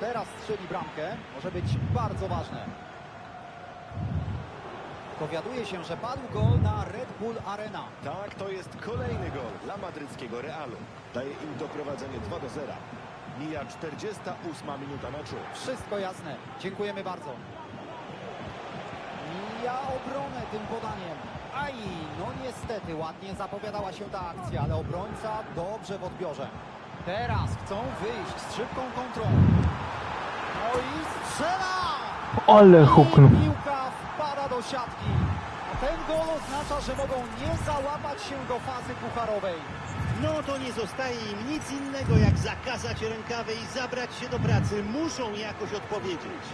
Teraz strzeli bramkę. Może być bardzo ważne. Dowiaduje się, że padł gol na Red Bull Arena. Tak, to jest kolejny gol dla madryckiego Realu. Daje im doprowadzenie 2 do 0. Mija 48 minuta meczu. Wszystko jasne. Dziękujemy bardzo. Mija obronę tym podaniem. Aj, no niestety ładnie zapowiadała się ta akcja, ale obrońca dobrze w odbiorze. Teraz chcą wyjść z szybką kontrą. Ale huknął. Piłka wpada do siatki. A ten gol oznacza, że mogą nie załapać się do fazy pucharowej. No to nie zostaje im nic innego jak zakazać rękawy i zabrać się do pracy. Muszą jakoś odpowiedzieć.